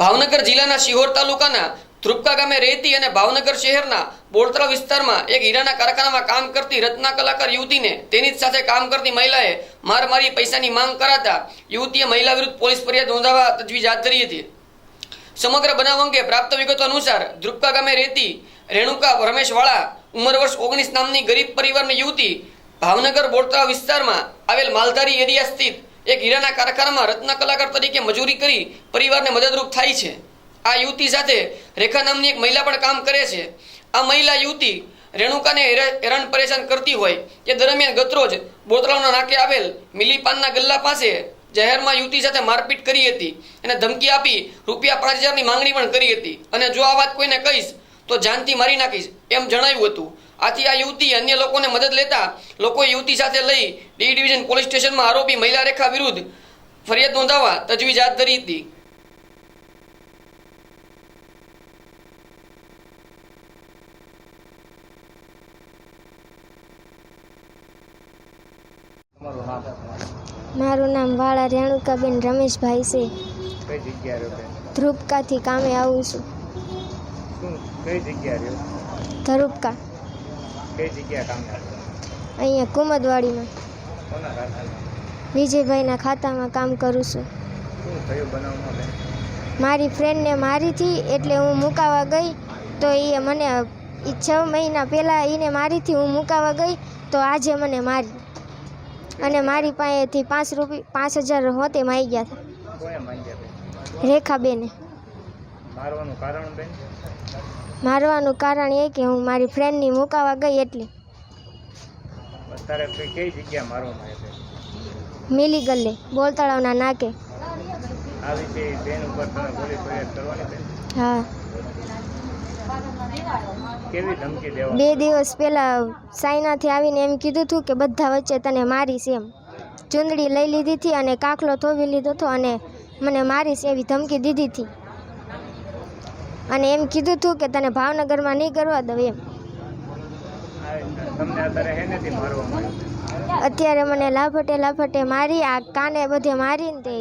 ભાવનગર જિલ્લાના શિહોર તાલુકાના ધ્રુપકા ગામે રહેતી અને ભાવનગર શહેરના બોળતરા વિસ્તારમાં એક હીરાના કારખાનામાં કામ કરતી રત્ના કલાકાર યુવતીને તેની જ સાથે કામ કરતી મહિલાએ માર મારી પૈસાની માંગ કરાતા યુવતીએ મહિલા વિરુદ્ધ પોલીસ ફરિયાદ નોંધાવવા તજવીજ હાથ ધરી હતી. સમગ્ર બનાવ અંગે પ્રાપ્ત વિગતો અનુસાર ધ્રુપકા ગામે રહેતી રેણુકા રમેશવાળા ઉંમર વર્ષ ઓગણીસ નામની ગરીબ પરિવારની યુવતી ભાવનગર બોળતરા વિસ્તારમાં આવેલ માલધારી એરિયા સ્થિત એક હીરાના કારખાનામાં રત્ન કલાકાર તરીકે મજૂરી કરી પરિવારને મદદરૂપ થાય છે. આ યુવતી સાથે રેખા નામની એક મહિલા પણ કામ કરે છે. આ મહિલા યુવતી રેણુકાને હેરા- હેરાન પરેશાન કરતી હોય તે દરમિયાન ગતરોજ બોરતળાના નાકે આવેલ મિલીપાનના ગલ્લા પાસે જાહેરમાં યુવતી સાથે મારપીટ કરી હતી. અને ધમકી આપી રૂપિયા પાંચ હજારની માંગણી પણ કરી હતી. અને જો આ વાત કોઈને કહીશ તો જાનથી મારી નાખીશ. એમ જણાવ્યું હતું. આથી આ યુવતી અન્ય લોકોને મદદ લેતા લોકોએ યુવતી સાથે લઈ ડી ડિવિઝન પોલીસ સ્ટેશનમાં આરોપી મહિલા રેખા વિરુદ્ધ ફરિયાદ નોંધાવવા તજવીજ હાથ ધરી હતી. મારું નામ વાળા રેણુકાબેન રમેશભાઈ છે. ધ્રુપકાથી કામે આવું છું. શું કઈ જગ્યા રહ્યો? ધ્રુપકા. કઈ જગ્યા કામ અહીંયા કુમદવાડીમાં. કોના ખાતામાં વિજયભાઈના ખાતામાં કામ કરું છું. શું થયું બનાવમાં બેન? મારી ફ્રેન્ડને મારી હતી એટલે હું મુકાવા ગઈ તો એ મને છ મહિના પહેલાં એને મારીથી હું મુકાવા ગઈ તો આજે મને મારી. અને મારી પાસેથી પાંચ રૂપિયા પાંચ હજાર હોતે માઈ ગયા હતા રેખાબેને. મારવાનું કારણ બેન? મારવાનું કારણ એ કે હું મારી ફ્રેન્ડની મુકાવા ગઈ એટલે. અત્યારે કઈ જગ્યા મારવામાં આવે મિલી ગલ્લે બોલ તળાવના નાકે. આ વિશે બેન ઉપર તમે પોલીસ ફરિયાદ કરવાની બેન? હા. બે દિવસ પહેલાં સાયનાથી આવીને એમ કીધું હતું કે બધા વચ્ચે તને મારીશ એમ. ચૂંદડી લઈ લીધી હતી અને કાકલો થોવી લીધો હતો અને મને મારીશ એવી ધમકી દીધી હતી. અને એમ કીધું હતું કે તને ભાવનગરમાં નહીં કરવા દઉં એમ. અત્યારે મને લાફટે લાફટે મારી આ કાને બધે મારીને તે